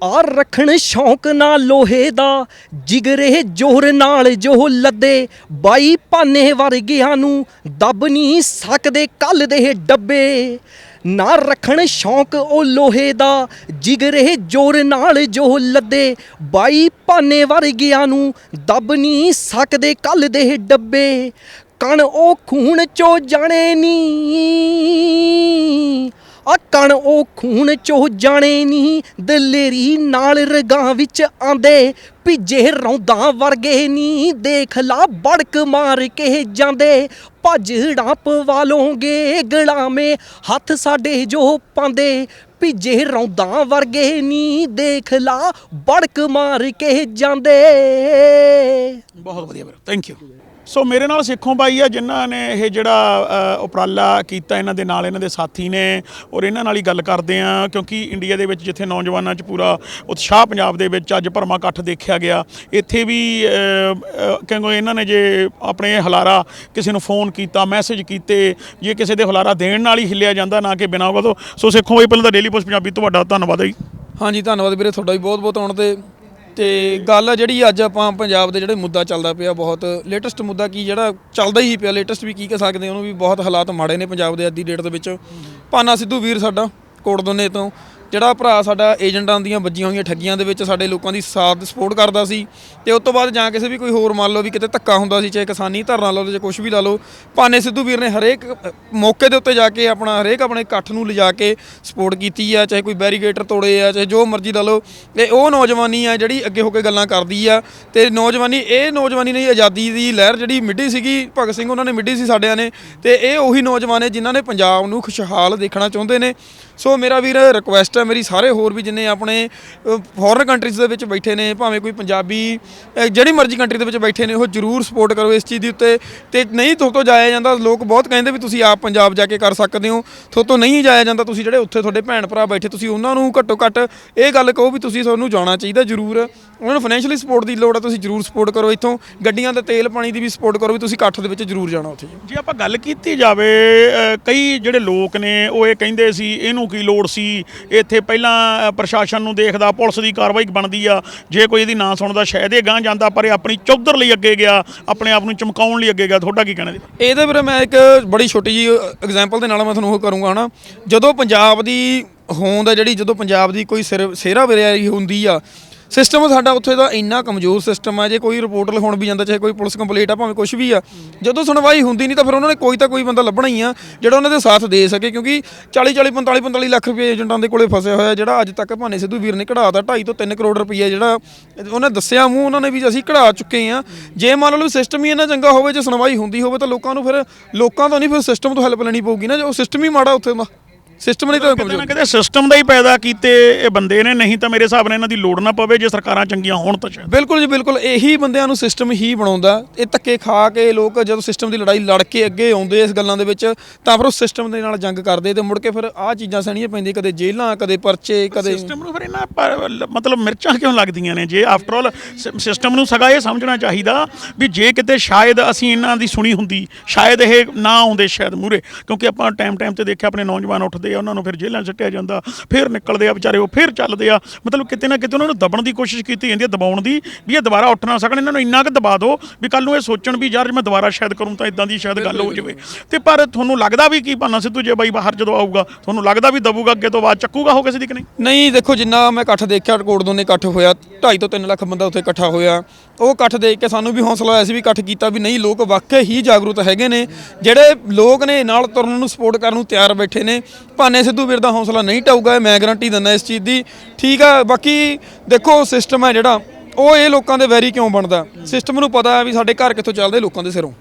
ਆ ਰੱਖਣ ਸ਼ੌਂਕ ਨਾਲ ਲੋਹੇ ਦਾ ਜਿਗਰੇ ਜ਼ੋਰ ਨਾਲ ਜੋ ਲੱਦੇ ਬਾਈ ਪਾਨੇ ਵਰਗਿਆਂ ਨੂੰ ਦੱਬ ਨਹੀਂ ਸਕਦੇ ਕੱਲ ਦੇ ਡੱਬੇ। ਨਾ ਰੱਖਣ ਸ਼ੌਂਕ ਉਹ ਲੋਹੇ ਦਾ, ਜਿਗਰੇ ਜ਼ੋਰ ਨਾਲ ਜੋ ਲੱਦੇ, ਬਾਈ ਪਾਨੇ ਵਰਗਿਆਂ ਨੂੰ ਦੱਬ ਨਹੀਂ ਸਕਦੇ ਕੱਲ ਦੇ ਡੱਬੇ। ਕਣ ਉਹ ਖੂਨ ਚੋ ਜਾਣੇ ਨੀ। ਆ ਕਣ ਉਹ ਖੂਨ ਚੋ ਜਾਣੇ ਨਹੀਂ, ਦਲੇਰੀ ਨਾਲ ਰਗਾਂ ਵਿੱਚ ਆਂਦੇ ਭਿੱਜੇ ਰੌਂਦਾਂ ਵਰਗੇ ਨਹੀਂ, ਦੇਖ ਲਾ ਬੜਕ ਮਾਰ ਕੇ ਜਾਂਦੇ ਭਜੜਾ ਪਵਾ ਲੋਗੇ ਗਲਾਮੇ, ਹੱਥ ਸਾਡੇ ਜੋ ਪਾਉਂਦੇ, ਭਿੱਜੇ ਰੌਂਦਾਂ ਵਰਗੇ ਨਹੀਂ, ਦੇਖ ਲਾ ਬੜਕ ਮਾਰ ਕੇ ਜਾਂਦੇ। ਬਹੁਤ ਵਧੀਆ ਵੀਰ ਥੈਂਕ ਯੂ ਸੋ ਮੇਰੇ ਨਾਲ ਸਿੱਖੋਂ ਬਾਈ ਆ ਜਿਨ੍ਹਾਂ ਨੇ ਇਹ ਜਿਹੜਾ ਉਪਰਾਲਾ ਕੀਤਾ ਇਹਨਾਂ ਦੇ ਨਾਲ ਇਹਨਾਂ ਦੇ ਸਾਥੀ ਨੇ ਔਰ ਇਹਨਾਂ ਨਾਲ ਹੀ ਗੱਲ ਕਰਦੇ ਆ ਕਿਉਂਕਿ ਇੰਡੀਆ ਦੇ ਵਿੱਚ ਜਿੱਥੇ ਨੌਜਵਾਨਾਂ 'ਚ ਪੂਰਾ ਉਤਸ਼ਾਹ ਪੰਜਾਬ ਦੇ ਵਿੱਚ ਅੱਜ ਭਰਮਾ ਇਕੱਠ ਦੇਖਿਆ ਗਿਆ। ਇੱਥੇ ਵੀ ਅ, ਇਹਨਾਂ ਨੇ ਜੇ ਆਪਣੇ ਹਲਾਰਾ ਕਿਸੇ ਨੂੰ ਫੋਨ ਕੀਤਾ ਮੈਸੇਜ ਕੀਤੇ ਜੇ ਕਿਸੇ ਦੇ ਹਲਾਰਾ ਦੇਣ ਨਾਲ ਹੀ ਹਿੱਲਿਆ ਜਾਂਦਾ ਨਾ ਕਿ ਬਿਨਾਂ ਉਹਦਾ ਸੋ ਸਿੱਖੋਂ ਬਾਈ ਪਹਿਲਾਂ ਤਾਂ ਡੇਲੀ ਪੋਸਟ ਪੰਜਾਬੀ ਤੁਹਾਡਾ ਧੰਨਵਾਦ ਹੈ ਜੀ। ਹਾਂਜੀ ਧੰਨਵਾਦ ਵੀਰੇ ਤੁਹਾਡਾ ਵੀ ਬਹੁਤ ਬਹੁਤ ਆਉਣ ਤੇ ਤੇ ਗੱਲ ਜਿਹੜੀ ਅੱਜ ਆਪਾਂ ਪੰਜਾਬ ਦੇ ਜਿਹੜੇ ਮੁੱਦਾ ਚੱਲਦਾ ਪਿਆ, ਬਹੁਤ ਲੇਟੈਸਟ ਮੁੱਦਾ ਕੀ ਜਿਹੜਾ ਚੱਲਦਾ ਹੀ ਪਿਆ ਲੇਟੈਸਟ ਵੀ ਕੀ ਕਹਿ ਸਕਦੇ ਉਹਨੂੰ ਵੀ ਬਹੁਤ ਹਾਲਾਤ ਮਾੜੇ ਨੇ ਪੰਜਾਬ ਦੇ ਅੱਜ ਦੀ ਡੇਟ ਦੇ ਵਿੱਚ। ਪਾਨਾ ਸਿੱਧੂ ਵੀਰ ਸਾਡਾ, ਕੋਟ ਦੋਨੇ ਤੋਂ। ਜਿਹੜਾ ਭਰਾ ਸਾਡਾ ਏਜੰਟਾਂ ਦੀਆਂ ਵੱਜੀਆਂ ਹੋਈਆਂ ਠੱਗੀਆਂ ਦੇ ਵਿੱਚ ਸਾਡੇ ਲੋਕਾਂ ਦੀ ਸਾਥ ਸਪੋਰਟ ਕਰਦਾ ਸੀ ਤੇ ਉਸ ਤੋਂ ਬਾਅਦ ਜਾਂ ਕਿਸੇ ਵੀ ਕੋਈ ਹੋਰ ਮੰਨ ਲਓ ਵੀ ਕਿਤੇ ਧੱਕਾ ਹੁੰਦਾ ਸੀ, ਚਾਹੇ ਕਿਸਾਨੀ ਧਰਨਾ ਲਾ ਲਓ ਜਾਂ ਕੁਝ ਵੀ ਲਾ ਲਓ ਪਾਨੇ ਸਿੱਧੂ ਵੀਰ ਨੇ ਹਰੇਕ ਮੌਕੇ ਦੇ ਉੱਤੇ ਜਾ ਕੇ ਆਪਣਾ ਹਰੇਕ ਆਪਣੇ ਇਕੱਠ ਨੂੰ ਲਿਜਾ ਕੇ ਸਪੋਰਟ ਕੀਤੀ ਆ, ਚਾਹੇ ਕੋਈ ਬੈਰੀਗੇਟਰ ਤੋੜੇ ਆ, ਚਾਹੇ ਜੋ ਮਰਜ਼ੀ ਲਾ ਲਓ, ਤੇ ਉਹ ਨੌਜਵਾਨੀ ਆ ਜਿਹੜੀ ਅੱਗੇ ਹੋ ਕੇ ਗੱਲਾਂ ਕਰਦੀ ਆ, ਤੇ ਨੌਜਵਾਨੀ, ਇਹ ਨੌਜਵਾਨੀ ਨੇ ਆਜ਼ਾਦੀ ਦੀ ਲਹਿਰ ਜਿਹੜੀ ਮਿੱਢੀ ਸੀਗੀ, ਭਗਤ ਸਿੰਘ ਉਹਨਾਂ ਨੇ ਮਿੱਢੀ ਸੀ ਸਾਡਿਆਂ ਨੇ, ਤੇ ਇਹ ਉਹੀ ਨੌਜਵਾਨ ਨੇ ਜਿਨ੍ਹਾਂ ਨੇ ਪੰਜਾਬ ਨੂੰ ਖੁਸ਼ਹਾਲ ਦੇਖਣਾ ਚਾਹੁੰਦੇ ਨੇ। ਸੋ ਮੇਰਾ ਵੀਰ ਰਿਕੁਐਸਟ ਹੈ ਮੇਰੀ ਸਾਰੇ ਹੋਰ ਵੀ ਜਿੰਨੇ ਆਪਣੇ ਫੋਰਨ ਕੰਟਰੀਜ਼ ਦੇ ਵਿੱਚ ਬੈਠੇ ਨੇ, ਭਾਵੇਂ ਕੋਈ ਪੰਜਾਬੀ ਜਿਹੜੀ ਮਰਜ਼ੀ ਕੰਟਰੀ ਦੇ ਵਿੱਚ ਬੈਠੇ ਨੇ, ਉਹ ਜਰੂਰ ਸਪੋਰਟ ਕਰੋ ਇਸ ਚੀਜ਼ ਦੇ ਉੱਤੇ। ਤੇ ਨਹੀਂ ਤੋਂ ਤੋਂ ਜਾਇਆ ਜਾਂਦਾ, ਲੋਕ ਬਹੁਤ ਕਹਿੰਦੇ ਵੀ ਤੁਸੀਂ ਆਪ ਪੰਜਾਬ ਜਾ ਕੇ ਕਰ ਸਕਦੇ ਹੋ। ਤੋਂ ਤੋਂ ਨਹੀਂ ਜਾਇਆ ਜਾਂਦਾ, ਤੁਸੀਂ ਜਿਹੜੇ ਉੱਥੇ ਤੁਹਾਡੇ ਭੈਣ ਭਰਾ ਬੈਠੇ, ਤੁਸੀਂ ਉਹਨਾਂ ਨੂੰ ਘੱਟੋ ਘੱਟ ਇਹ ਗੱਲ ਕਹੋ ਵੀ ਤੁਸੀਂ ਤੁਹਾਨੂੰ ਜਾਣਾ ਚਾਹੀਦਾ ਜਰੂਰ। ਉਹਨਾਂ ਨੂੰ ਫਾਈਨੈਂਸ਼ੀਅਲੀ ਸਪੋਰਟ ਦੀ ਲੋੜ ਹੈ, ਤੁਸੀਂ ਜਰੂਰ ਸਪੋਰਟ ਕਰੋ ਇੱਥੋਂ। ਗੱਡੀਆਂ ਦੇ ਤੇਲ ਪਾਣੀ ਦੀ ਵੀ ਸਪੋਰਟ ਕਰੋ ਵੀ ਤੁਸੀਂ ਇਕੱਠ ਦੇ ਵਿੱਚ ਜਰੂਰ ਜਾਣਾ ਉੱਥੇ। ਜੇ ਆਪਾਂ ਗੱਲ ਕੀਤੀ ਜਾਵੇ ਕਈ ਜਿਹੜੇ ਲੋਕ ਨੇ, ਉਹ ਇਹ ਕਹਿੰਦੇ ਸੀ, ਇਹਨੂੰ ਕੀ ਲੋੜ ਸੀ? ਇੱਥੇ ਪਹਿਲਾਂ ਪ੍ਰਸ਼ਾਸਨ ਨੂੰ ਦੇਖਦਾ, ਪੁਲਿਸ ਦੀ ਕਾਰਵਾਈ ਬਣਦੀ ਆ। ਜੇ ਕੋਈ ਇਹਦੀ ਨਾ ਸੁਣਦਾ, ਸ਼ਾਇਦ ਇਹ ਗਾਂ ਜਾਂਦਾ, ਪਰ ਇਹ ਆਪਣੀ ਚੌਧਰ ਲਈ ਅੱਗੇ ਗਿਆ, ਆਪਣੇ ਆਪ ਨੂੰ ਚਮਕਾਉਣ ਲਈ ਅੱਗੇ ਗਿਆ। ਤੁਹਾਡਾ ਕੀ ਕਹਿਣਾ ਜੀ ਇਹਦੇ ਵੀਰੇ ਮੈਂ ਇੱਕ ਬੜੀ ਛੋਟੀ ਜੀ ਐਗਜ਼ਾਮਪਲ ਦੇ ਨਾਲ ਮੈਂ ਤੁਹਾਨੂੰ ਉਹ ਕਰੂੰਗਾ, ਹਨਾ। ਜਦੋਂ ਪੰਜਾਬ ਦੀ ਹੋਂਦ ਆ ਜਿਹੜੀ, ਜਦੋਂ ਪੰਜਾਬ ਦੀ ਕੋਈ ਸਿਰ, ਸਿਹਰਾ ਵਿਰਿਆਈ ਹੁੰਦੀ ਆ ਸਿਸਟਮ ਸਾਡਾ ਉੱਥੇ ਦਾ ਇੰਨਾ ਕਮਜ਼ੋਰ ਸਿਸਟਮ ਆ, ਜੇ ਕੋਈ ਰਿਪੋਰਟ ਲਿਖਾਉਣ ਵੀ ਜਾਂਦਾ, ਚਾਹੇ ਕੋਈ ਪੁਲਿਸ ਕੰਪਲੀਟ ਆ, ਭਾਵੇਂ ਕੁਝ ਵੀ ਆ, ਜਦੋਂ ਸੁਣਵਾਈ ਹੁੰਦੀ ਨਹੀਂ ਤਾਂ ਫਿਰ ਉਹਨਾਂ ਨੇ ਕੋਈ ਤਾਂ ਕੋਈ ਬੰਦਾ ਲੱਭਣਾ ਹੀ ਆ, ਜਿਹੜਾ ਉਹਨਾਂ ਦੇ ਸਾਥ ਦੇ ਸਕੇ, ਕਿਉਂਕਿ 40 40 45 45 ਲੱਖ ਰੁਪਏ ਏਜੰਟਾਂ ਦੇ ਕੋਲੇ ਫਸਿਆ ਹੋਇਆ, ਜਿਹੜਾ ਅੱਜ ਤੱਕ ਭਾਨੇ ਸਿੱਧੂ ਵੀਰ ਨੇ ਕਢਾਤਾ 2.5 ਤੋਂ 3 ਕਰੋੜ ਰੁਪਏ ਜਿਹੜਾ ਉਹਨੇ ਦੱਸਿਆ ਮੂੰਹ ਉਹਨਾਂ ਨੇ ਵੀ ਅਸੀਂ ਕਢਾ ਚੁੱਕੇ ਆ। ਜੇ ਮੰਨ ਲਓ ਸਿਸਟਮ ਹੀ ਇੰਨਾ ਚੰਗਾ ਹੋਵੇ, ਜੇ ਸੁਣਵਾਈ ਹੁੰਦੀ ਹੋਵੇ ਤਾਂ ਲੋਕਾਂ ਨੂੰ ਫਿਰ, ਲੋਕਾਂ ਤੋਂ ਨਹੀਂ ਫਿਰ ਸਿਸਟਮ ਤੋਂ ਹੈਲਪ ਲੈਣੀ ਪਊਗੀ ਨਾ, ਜੋ ਸਿਸਟਮ ਹੀ ਮਾੜਾ ਉੱਥੇ ਦਾ ਸਿਸਟਮ ਨਹੀਂ ਤਾਂ ਕਿਤੇ ਕਮਜ਼ੋਰ ਨਾ ਕਿਤੇ ਸਿਸਟਮ ਦਾ ਹੀ ਪੈਦਾ ਕੀਤੇ ਇਹ ਬੰਦੇ ਨੇ ਨਹੀਂ ਤਾਂ ਮੇਰੇ ਹਿਸਾਬ ਨਾਲ ਇਹਨਾਂ ਦੀ ਲੋੜ ਨਾ ਪਵੇ ਜੇ ਸਰਕਾਰਾਂ ਚੰਗੀਆਂ ਹੋਣ ਤਾਂ ਸ਼ਾਇਦ। ਬਿਲਕੁਲ ਜੀ ਬਿਲਕੁਲ। ਇਹੀ ਬੰਦਿਆਂ ਨੂੰ ਸਿਸਟਮ ਹੀ ਬਣਾਉਂਦਾ। ਇਹ ਧੱਕੇ ਖਾ ਕੇ ਲੋਕ ਜਦੋਂ ਸਿਸਟਮ ਦੀ ਲੜਾਈ ਲੜ ਕੇ ਅੱਗੇ ਆਉਂਦੇ ਇਸ ਗੱਲਾਂ ਦੇ ਵਿੱਚ ਤਾਂ ਫਿਰ ਉਹ ਸਿਸਟਮ ਦੇ ਨਾਲ ਜੰਗ ਕਰਦੇ ਤੇ ਮੁੜ ਕੇ ਫਿਰ ਆਹ ਚੀਜ਼ਾਂ ਸਹਿਣੀਆਂ ਪੈਂਦੀਆਂ ਕਦੇ ਜੇਲ੍ਹਾਂ ਕਦੇ ਪਰਚੇ ਕਦੇ ਸਿਸਟਮ ਨੂੰ ਫਿਰ ਇਹਨਾਂ ਮਤਲਬ ਮਿਰਚਾਂ ਕਿਉਂ ਲੱਗਦੀਆਂ ਨੇ? ਜੇ ਆਫਟਰ ਆਲ ਸਿਸਟਮ ਨੂੰ ਸਗਾ ਇਹ ਸਮਝਣਾ ਚਾਹੀਦਾ ਵੀ ਜੇ ਕਿਤੇ ਸ਼ਾਇਦ ਅਸੀਂ ਇਹਨਾਂ ਦੀ ਸੁਣੀ ਹੁੰਦੀ ਸ਼ਾਇਦ ਇਹ ਨਾ ਆਉਂਦੇ ਸ਼ਾਇਦ ਮੂਰੇ ਕਿਉਂਕਿ ਆਪਾਂ ਟਾਈਮ ਟਾਈਮ ਤੇ ਦੇਖਿਆ ਆਪਣੇ ਨੌਜਵਾਨ ਉੱਠਦੇ ਆ, ਉਹਨਾਂ ਨੂੰ ਫਿਰ ਜੇਲ੍ਹਾਂ ਸੱਟਿਆ ਜਾਂਦਾ, ਫਿਰ ਨਿਕਲਦੇ ਆ ਵਿਚਾਰੇ, ਉਹ ਫਿਰ ਚੱਲਦੇ ਆ। ਮਤਲਬ ਕਿਤੇ ਨਾ ਕਿਤੇ ਉਹਨਾਂ ਨੂੰ ਦਬਣ ਦੀ ਕੋਸ਼ਿਸ਼ ਕੀਤੀ ਜਾਂਦੀ ਹੈ ਦਬਾਉਣ ਦੀ, ਵੀ ਇਹ ਦੁਬਾਰਾ ਉੱਠ ਨਾ ਸਕਣ, ਇਹਨਾਂ ਨੂੰ ਇੰਨਾ ਕੁ ਦਬਾ ਦਿਓ ਵੀ ਕੱਲ ਨੂੰ ਇਹ ਸੋਚਣ ਵੀ ਯਾਰ ਮੈਂ ਦੁਬਾਰਾ ਸ਼ਾਇਦ ਕਰੂੰ ਤਾਂ ਇਦਾਂ ਦੀ ਸ਼ਾਇਦ ਗੱਲ ਹੋ ਜਾਵੇ। ਤੇ ਪਰ ਤੁਹਾਨੂੰ ਲੱਗਦਾ ਵੀ ਕੀ ਭਾਨਾ ਸਿੱਧੂ ਜੇ ਬਾਈ ਬਾਹਰ ਜਦੋਂ ਆਊਗਾ, ਤੁਹਾਨੂੰ ਲੱਗਦਾ ਵੀ ਦਬੂਗਾ ਅੱਗੇ ਤੋਂ ਬਾਅਦ, ਚੱਕੂਗਾ ਉਹ ਕਿਸੇ ਦੀ ਕਿ ਨਹੀਂ? ਨਹੀਂ, ਦੇਖੋ ਜਿੰਨਾ ਮੈਂ ਇਕੱਠ ਦੇਖਿਆ ਕੋਟ ਦੋਨੇ ਇਕੱਠ ਹੋਇਆ 2.5 ਤੋਂ 3 ਲੱਖ ਬੰਦਾ ਉੱਥੇ ਇਕੱਠਾ ਹੋਇਆ। ਉਹ ਇਕੱਠ ਦੇਖ ਕੇ ਸਾਨੂੰ ਵੀ ਹੌਸਲਾ ਹੋਇਆ ਸੀ ਵੀ ਇਕੱਠ ਕੀਤਾ ਵੀ ਨਹੀਂ, ਲੋਕ ਵਾਕਈ ਹੀ ਜਾਗਰੂਕ ਹੈਗੇ ਨੇ। ਜਿਹੜੇ ਲੋਕ ਨੇ, ਨਾਲ ਤੁਰਨ ਨੂੰ ਸਪੋਰਟ ਕਰਨ ਨੂੰ ਤਿਆਰ ਬੈਠੇ ਨੇ ਭਾਨੇ ਸਿੱਧੂ ਵੀਰ ਦਾ ਹੌਸਲਾ ਨਹੀਂ ਟਾਊਗਾ ਮੈਂ ਗਾਰੰਟੀ ਦਿੰਦਾ ਇਸ ਚੀਜ਼ ਦੀ। ਠੀਕ ਆ, ਬਾਕੀ ਦੇਖੋ ਸਿਸਟਮ ਹੈ ਜਿਹੜਾ, ਉਹ ਇਹ ਲੋਕਾਂ ਦੇ ਵੈਰੀ ਕਿਉਂ ਬਣਦਾ? ਸਿਸਟਮ ਨੂੰ ਪਤਾ ਹੈ ਵੀ ਸਾਡੇ ਘਰ ਕਿੱਥੋਂ ਚੱਲਦੇ ਲੋਕਾਂ ਦੇ ਸਿਰੋਂ।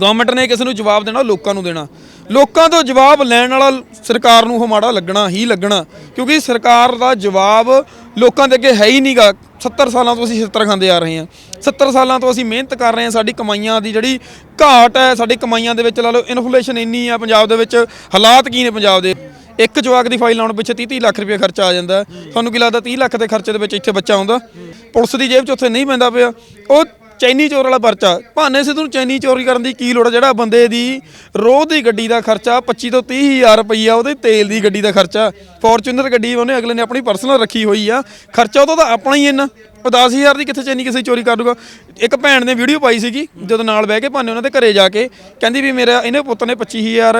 ਗਵਰਨਮੈਂਟ ਨੇ ਕਿਸੇ ਨੂੰ ਜਵਾਬ ਦੇਣਾ, ਲੋਕਾਂ ਨੂੰ ਦੇਣਾ। ਲੋਕਾਂ ਤੋਂ ਜਵਾਬ ਲੈਣ ਵਾਲਾ ਸਰਕਾਰ ਨੂੰ ਉਹ ਮਾੜਾ ਲੱਗਣਾ, ਹੀ ਲੱਗਣਾ। ਕਿਉਂਕਿ ਸਰਕਾਰ ਦਾ ਜਵਾਬ ਲੋਕਾਂ ਦੇ ਅੱਗੇ ਹੈ ਹੀ ਨਹੀਂਗਾ। 70 ਸਾਲਾਂ ਤੋਂ ਅਸੀਂ ਛਿੱਤਰ ਖਾਂਦੇ ਆ ਰਹੇ ਹਾਂ। 70 ਸਾਲਾਂ ਤੋਂ ਅਸੀਂ ਮਿਹਨਤ ਕਰ ਰਹੇ ਹਾਂ। ਸਾਡੀ ਕਮਾਈਆਂ ਦੀ ਜਿਹੜੀ ਘਾਟ ਹੈ, ਸਾਡੀ ਕਮਾਈਆਂ ਦੇ ਵਿੱਚ ਲਾ ਲਓ, ਇਨਫਲੇਸ਼ਨ ਇੰਨੀ ਆ ਪੰਜਾਬ ਦੇ ਵਿੱਚ, ਹਾਲਾਤ ਕੀ ਨੇ ਪੰਜਾਬ ਦੇ? ਇੱਕ ਜਵਾਕ ਦੀ ਫਾਈਲ ਲਾਉਣ ਪਿੱਛੇ 30 30 ਲੱਖ ਰੁਪਏ ਖਰਚਾ ਆ ਜਾਂਦਾ। ਹੈ। ਤੁਹਾਨੂੰ ਕੀ ਲੱਗਦਾ 30 ਲੱਖ ਦੇ ਖਰਚੇ ਦੇ ਵਿੱਚ ਇੱਥੇ ਬੱਚਾ ਆਉਂਦਾ? ਪੁਲਿਸ ਦੀ ਜੇਬ 'ਚ ਉੱਥੇ ਨਹੀਂ ਪੈਂਦਾ ਪਿਆ। ਉਹ ਚੈਨੀ ਚੋਰ ਵਾਲਾ ਪਰਚਾ। ਭਾਨੇ ਸਿੱਧੂ ਨੂੰ ਚੈਨੀ ਚੋਰੀ ਕਰਨ ਦੀ ਕੀ ਲੋੜ ਆ? ਜਿਹੜਾ ਬੰਦੇ ਦੀ ਰੋਜ਼ ਦੀ ਗੱਡੀ ਦਾ ਖਰਚਾ 25 ਤੋਂ 30 ਹਜ਼ਾਰ ਰੁਪਈਆ ਉਹਦੇ ਤੇਲ ਦੀ ਗੱਡੀ ਦਾ ਖਰਚਾ। ਫੋਰਚੂਨਰ ਗੱਡੀ ਉਹਨੇ ਅਗਲੇ ਨੇ ਆਪਣੀ ਪਰਸਨਲ ਰੱਖੀ ਹੋਈ ਆ। ਖਰਚਾ ਉਹਦਾ ਤਾਂ ਆਪਣਾ ਹੀ ਇੰਨਾ ਉਹ 10000 ਦੀ ਕਿੱਥੇ ਚੈਨੀ ਕਿਸੇ ਦੀ ਚੋਰੀ ਕਰ ਲੂਗਾ? ਇੱਕ ਭੈਣ ਨੇ ਵੀਡੀਓ ਪਾਈ ਸੀਗੀ, ਜਦੋਂ ਨਾਲ ਬਹਿ ਕੇ ਭਾਨੇ ਉਹਨਾਂ ਦੇ ਘਰੇ ਜਾ ਕੇ, ਕਹਿੰਦੀ ਵੀ ਮੇਰਾ, ਇਹਨੇ ਪੁੱਤ ਨੇ 25000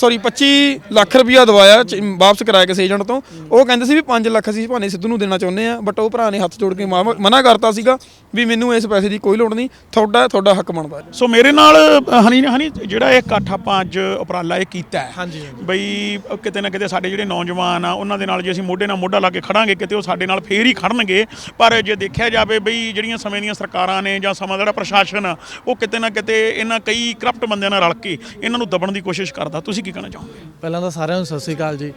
ਸੌਰੀ 25 ਲੱਖ ਰੁਪਇਆ ਦਵਾਇਆ ਚ- ਵਾਪਸ ਕਰਾਇਆ ਕਿਸੇ ਏਜੰਟ ਤੋਂ। ਉਹ ਕਹਿੰਦੇ ਸੀ ਵੀ 5 ਲੱਖ ਅਸੀਂ ਭਾਨੇ ਸਿੱਧੂ ਨੂੰ ਦੇਣਾ ਚਾਹੁੰਦੇ ਆ ਬਟ ਉਹ ਭਰਾ ਨੇ ਹੱਥ ਜੋੜ ਕੇ ਮਾ- ਮਨਾ ਕਰਤਾ ਸੀਗਾ ਵੀ ਮੈਨੂੰ ਇਸ ਪੈਸੇ ਦੀ ਕੋਈ ਲੋੜ ਨਹੀਂ ਤੁਹਾਡਾ ਤੁਹਾਡਾ ਹੱਕ ਬਣਦਾ ਹੈ। ਸੋ ਮੇਰੇ ਨਾਲ ਅ, ਹਨੀ ਹਨੀ ਜਿਹੜਾ ਇਹ ਇਕੱਠ ਆਪਾਂ ਅੱਜ ਉਪਰਾਲਾ ਇਹ ਕੀਤਾ ਹੈ ਹਾਂਜੀ, ਬਈ ਅ, ਕਿਤੇ ਨਾ ਕਿਤੇ ਸਾਡੇ ਜਿਹੜੇ ਨੌਜਵਾਨ ਆ ਉਹਨਾਂ ਦੇ ਨਾਲ ਜੇ ਅਸੀਂ ਮੋਢੇ ਨਾਲ ਮੋਢਾ ਲਾ ਕੇ ਖੜਾਂਗੇ ਕਿਤੇ ਉਹ ਸਾਡੇ ਨਾਲ ਫੇਰ ਹੀ ਖੜਨਗੇ। ਪਰ ਜੇ ਦੇਖਿਆ ਜਾਵੇ ਬਈ ਜਿਹੜੀਆਂ ਸਮੇਂ ਦੀਆਂ ਸਰਕਾਰਾਂ ਨੇ ਜਾਂ ਸਮਾਂ ਦਾ ਜਿਹੜਾ ਪ੍ਰਸ਼ਾਸਨ ਆ ਉਹ ਕਿਤੇ ਨਾ ਕਿਤੇ ਇਹਨਾਂ ਕਈ ਕਰਪਟ ਬੰਦਿਆਂ ਨਾਲ ਰਲ ਕੇ ਇਹਨਾਂ ਨੂੰ ਦਬਣ ਦੀ ਕੋਸ਼ਿਸ਼ ਕਰਦਾ। ਤੁਸੀਂ ਕੀ ਕਹਿਣਾ ਚਾਹੋਗੇ? ਪਹਿਲਾਂ ਤਾਂ ਸਾਰਿਆਂ ਨੂੰ ਸਤਿ ਸ੍ਰੀ ਅਕਾਲ ਜੀ।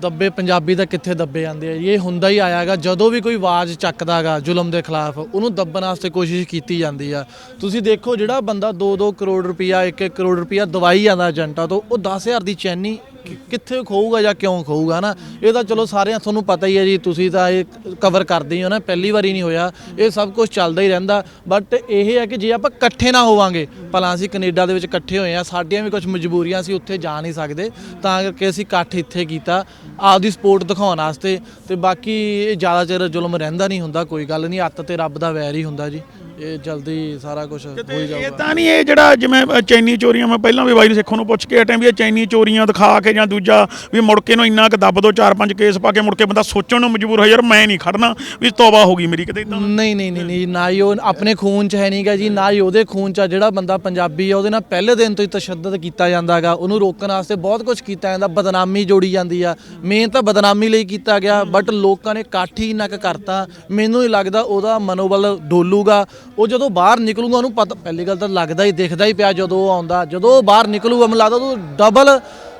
ਦੱਬੇ ਪੰਜਾਬੀ ਤਾਂ ਕਿੱਥੇ ਦੱਬੇ ਜਾਂਦੇ ਆ ਜੀ? ਇਹ ਹੁੰਦਾ ਹੀ ਆਇਆਗਾ, ਜਦੋਂ ਵੀ ਕੋਈ ਆਵਾਜ਼ ਚੱਕਦਾਗਾ ਜ਼ੁਲਮ ਦੇ ਖਿਲਾਫ, ਉਹਨੂੰ ਦੱਬਣ ਵਾਸਤੇ ਕੋਸ਼ਿਸ਼ ਕੀਤੀ ਜਾਂਦੀ ਆ। ਤੁਸੀਂ ਦੇਖੋ ਜਿਹੜਾ ਬੰਦਾ 2-2 ਕਰੋੜ ਰੁਪਇਆ 1-1 ਕਰੋੜ ਰੁਪਇਆ ਦਵਾਈ ਜਾਂਦਾ ਏਜੰਟਾਂ ਤੋਂ, ਉਹ 10000 ਦੀ ਚੈਨੀ ਕਿ- ਕਿੱਥੇ ਖੋਊਗਾ ਜਾਂ ਕਿਉਂ ਖੋਊਗਾ ਨਾ, ਇਹ ਤਾਂ ਚਲੋ ਸਾਰਿਆਂ ਤੁਹਾਨੂੰ ਪਤਾ ਹੀ ਹੈ ਜੀ, ਤੁਸੀਂ ਤਾਂ ਇਹ ਕਵਰ ਕਰਦੇ ਹੀ ਹੋ ਨਾ, ਪਹਿਲੀ ਵਾਰੀ ਨਹੀਂ ਹੋਇਆ, ਇਹ ਸਭ ਕੁਝ ਚੱਲਦਾ ਹੀ ਰਹਿੰਦਾ ਬਟ ਇਹ ਹੈ ਕਿ ਜੇ ਆਪਾਂ ਇਕੱਠੇ ਨਾ ਹੋਵਾਂਗੇ, ਭਲਾ ਅਸੀਂ ਕੈਨੇਡਾ ਦੇ ਵਿੱਚ ਇਕੱਠੇ ਹੋਏ ਆ ਸਾਡੀਆਂ ਵੀ ਕੁਝ ਮਜਬੂਰੀਆਂ ਸੀ ਉੱਥੇ ਜਾ ਨਹੀਂ ਸਕਦੇ, ਤਾਂ ਕਰਕੇ ਅਸੀਂ ਇਕੱਠ ਇੱਥੇ ਕੀਤਾ, ਆਪਦੀ ਸਪੋਰਟ ਦਿਖਾਉਣ ਵਾਸਤੇ, ਤੇ ਬਾਕੀ ਇਹ ਜ਼ਿਆਦਾ ਚਿਰ ਜ਼ੁਲਮ ਰਹਿੰਦਾ ਨਹੀਂ ਹੁੰਦਾ, ਕੋਈ ਗੱਲ ਨਹੀਂ, ਅੱਤ ਤੇ ਰੱਬ ਦਾ ਵੈਰ ਹੀ ਹੁੰਦਾ ਜੀ। ਇਹ ਜਲਦੀ ਸਾਰਾ ਕੁਝ ਹੋ ਹੀ ਇਹ ਜਾਊਗਾ। ਤਾਂ ਨਹੀਂ ਇਹ ਜਿਹੜਾ ਜਿਵੇਂ ਅ, ਚੈਨੀ ਚੋਰੀਆਂ ਮੈਂ ਪਹਿਲਾਂ ਵੀ ਬਾਈ ਨੂੰ ਸਿੱਖੋਂ ਨੂੰ ਪੁੱਛ ਕੇ ਹਟਿਆ ਵੀ ਇਹ ਚੈਨੀ ਚੋਰੀਆਂ ਦਿਖਾ ਕੇ ਜਾਂ ਦੂਜਾ ਵੀ ਮੁੜ ਕੇ ਨੂੰ ਇੰਨਾ ਕੁ ਦੱਬ ਦੋ ਚਾਰ ਪੰਜ ਕੇਸ ਪਾ ਕੇ ਮੁੜ ਕੇ ਬੰਦਾ ਸੋਚਣ ਨੂੰ ਮਜਬੂਰ ਹੋ ਯਾਰ ਮੈਂ ਨਹੀਂ ਖੜਨਾ ਵੀ ਤੋਬਾ ਹੋ ਗਈ ਮੇਰੀ ਕਿਤੇ ਇਦਾਂ ਨਹੀਂ ਨਹੀਂ ਨਹੀਂ ਨਹੀਂ ਨਾ ਹੀ ਉਹ ਆਪਣੇ ਖੂਨ ਚ ਹੈ ਨਹੀਂਗਾ ਜੀ ਨਾ ਹੀ ਉਹਦੇ ਖੂਨ ਚ ਆ ਜਿਹੜਾ ਬੰਦਾ ਪੰਜਾਬੀ ਆ ਉਹਦੇ ਨਾਲ ਪਹਿਲੇ ਦਿਨ ਤੋਂ ਹੀ ਤਸ਼ੱਦਦ ਕੀਤਾ ਜਾਂਦਾਗਾ ਉਹਨੂੰ ਰੋਕਣ ਵਾਸਤੇ ਬਹੁਤ ਕੁਝ ਕੀਤਾ ਜਾਂਦਾ ਬਦਨਾਮੀ ਜੋੜੀ ਜਾਂਦੀ ਆ। ਮੇਨ ਤਾਂ ਬਦਨਾਮੀ ਲਈ ਕੀਤਾ ਗਿਆ ਬਟ ਲੋਕਾਂ ਨੇ ਕਾਠੀ ਨੱਕ ਕਰਤਾ ਮੈਨੂੰ ਹੀ ਲੱਗਦਾ ਉਹਦਾ ਮਨੋਬਲ ਡੋਲੂਗਾ। ਉਹ ਜਦੋਂ ਬਾਹਰ ਨਿਕਲੂਗਾ ਉਹਨੂੰ ਪਤਾ, ਪਹਿਲੀ ਗੱਲ ਤਾਂ ਲੱਗਦਾ ਹੀ, ਦੇਖਦਾ ਹੀ ਪਿਆ ਜਦੋਂ ਉਹ ਆਉਂਦਾ। ਜਦੋਂ ਉਹ ਬਾਹਰ ਨਿਕਲੂਗਾ, ਮੈਨੂੰ ਲੱਗਦਾ ਉਹ ਡਬਲ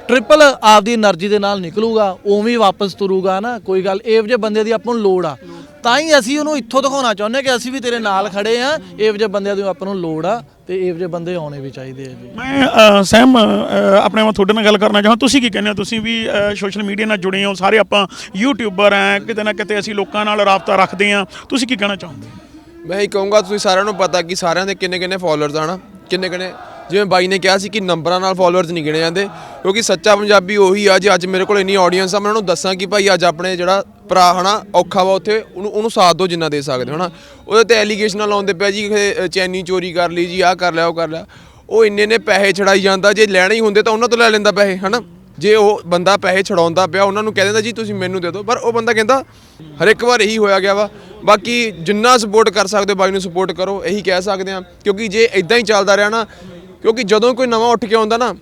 ਟ੍ਰਿਪਲ ਆਪਦੀ એનર્ਜੀ ਦੇ ਨਾਲ ਨਿਕਲੂਗਾ, ਉਵੇਂ ਹੀ ਵਾਪਸ ਤੁਰੂਗਾ ਨਾ ਕੋਈ ਗੱਲ, ਇਹੋ ਜੇ ਬੰਦੇ ਦੀ ਆਪਾਂ ਨੂੰ ਲੋੜ ਆ। ਤਾਂ ਹੀ ਅਸੀਂ ਉਹਨੂੰ ਇੱਥੋਂ ਦਿਖਾਉਣਾ ਚਾਹੁੰਦੇ ਕਿ ਅਸੀਂ ਵੀ ਤੇਰੇ ਨਾਲ ਖੜੇ ਆ ਇਹੋ ਜੇ ਬੰਦਿਆਂ ਦੀ ਆਪਾਂ ਨੂੰ ਲੋੜ ਆ ਤੇ ਇਹੋ ਜੇ ਬੰਦੇ ਆਉਣੇ ਵੀ ਚਾਹੀਦੇ ਆ ਜੀ। ਮੈਂ ਸਹਿਮ ਆਪਣੇ ਮੈਂ ਤੁਹਾਡੇ ਨਾਲ ਗੱਲ ਕਰਨਾ ਚਾਹਾਂ। ਤੁਸੀਂ ਕੀ ਕਹਿੰਦੇ ਹੋ? ਤੁਸੀਂ ਵੀ ਸੋਸ਼ਲ ਮੀਡੀਆ ਨਾਲ ਜੁੜੇ ਹੋ, ਸਾਰੇ ਆਪਾਂ ਯੂਟਿਊਬਰ ਆ, ਕਿਤੇ ਨਾ ਕਿਤੇ ਅਸੀਂ ਲੋਕਾਂ ਨਾਲ ਰਾਬਤਾ ਰੱਖਦੇ ਆ ਤੁਸੀਂ ਕੀ ਕਹਿਣਾ ਚਾਹੁੰਦੇ ਮੈਂ ਹੀ ਕਹੂੰਗਾ, ਤੁਸੀਂ ਸਾਰਿਆਂ ਨੂੰ ਪਤਾ ਕਿ ਸਾਰਿਆਂ ਦੇ ਕਿੰਨੇ ਕਿੰਨੇ ਫਾਲੋਅਰਸ ਹਨ? ਕਿੰਨੇ ਕਿੰਨੇ, ਜਿਵੇਂ ਬਾਈ ਨੇ ਕਿਹਾ ਸੀ ਕਿ ਨੰਬਰਾਂ ਨਾਲ ਫਾਲੋਅਰਸ ਨਹੀਂ ਗਿਣੇ ਜਾਂਦੇ, ਕਿਉਂਕਿ ਸੱਚਾ ਪੰਜਾਬੀ ਉਹੀ ਆ, ਜੇ ਅੱਜ ਮੇਰੇ ਕੋਲ ਇੰਨੀ ਆਡੀਅנס ਆ, ਮੈਂ ਉਹਨਾਂ ਨੂੰ ਦੱਸਾਂ ਕਿ ਭਾਈ ਅੱਜ ਆਪਣੇ ਜਿਹੜਾ ਭਰਾ, ਹਨਾ, ਔਖਾ ਵਾ ਉੱਥੇ, ਉਹਨੂੰ ਉਹਨੂੰ ਸਾਥ ਦਿਓ ਜਿੰਨਾ ਦੇ ਸਕਦੇ ਹੋ, ਹਨਾ? ਉਹਦੇ ਤੇ ਐਲੀਗੇਸ਼ਨਾਂ ਲਾਉਂਦੇ ਪਿਆ ਜੀ ਚੈਨੀ ਚੋਰੀ ਕਰ ਲਈ ਜੀ, ਆਹ ਕਰ ਲਿਆ, ਉਹ ਕਰ ਲਿਆ। ਉਹ ਇੰਨੇ ਨੇ ਪੈਸੇ ਛੜਾਈ ਜਾਂਦਾ, ਜੇ ਲੈਣੇ ਹੀ ਹੁੰਦੇ ਤਾਂ ਉਹਨਾਂ ਤੋਂ ਲੈ ਲੈਂਦਾ ਪੈਸੇ, ਹਨਾ? ਜੇ ਉਹ ਬੰਦਾ ਪੈਸੇ ਛਡਾਉਂਦਾ ਪਿਆ, ਉਹਨਾਂ ਨੂੰ ਕਹਿ ਦਿੰਦਾ, ਜੀ, ਤੁਸੀਂ ਮੈਨੂੰ ਦੇ ਦਿਓ। ਪਰ ਉਹ ਬੰਦਾ ਕਹਿੰਦਾ, ਹਰ ਇੱਕ ਵਾਰ ਇਹੀ ਹੋਇਆ ਗਿਆ ਵਾ। ਬਾਕੀ ਜਿੰਨਾ ਸਪੋਰਟ ਕਰ ਸਕਦੇ ਹੋ, ਬਾਈ ਨੂੰ ਸਪੋਰਟ ਕਰੋ, ਇਹੀ ਕਹਿ ਸਕਦੇ ਆ ਕਿਉਂਕਿ ਜੇ ਇਦਾਂ ਹੀ ਚੱਲਦਾ ਰਿਹਾ ਨਾ, ਕਿਉਂਕਿ ਜਦੋਂ ਕੋਈ ਨਵਾਂ ਉੱਠ ਕੇ ਆਉਂਦਾ ਨਾ,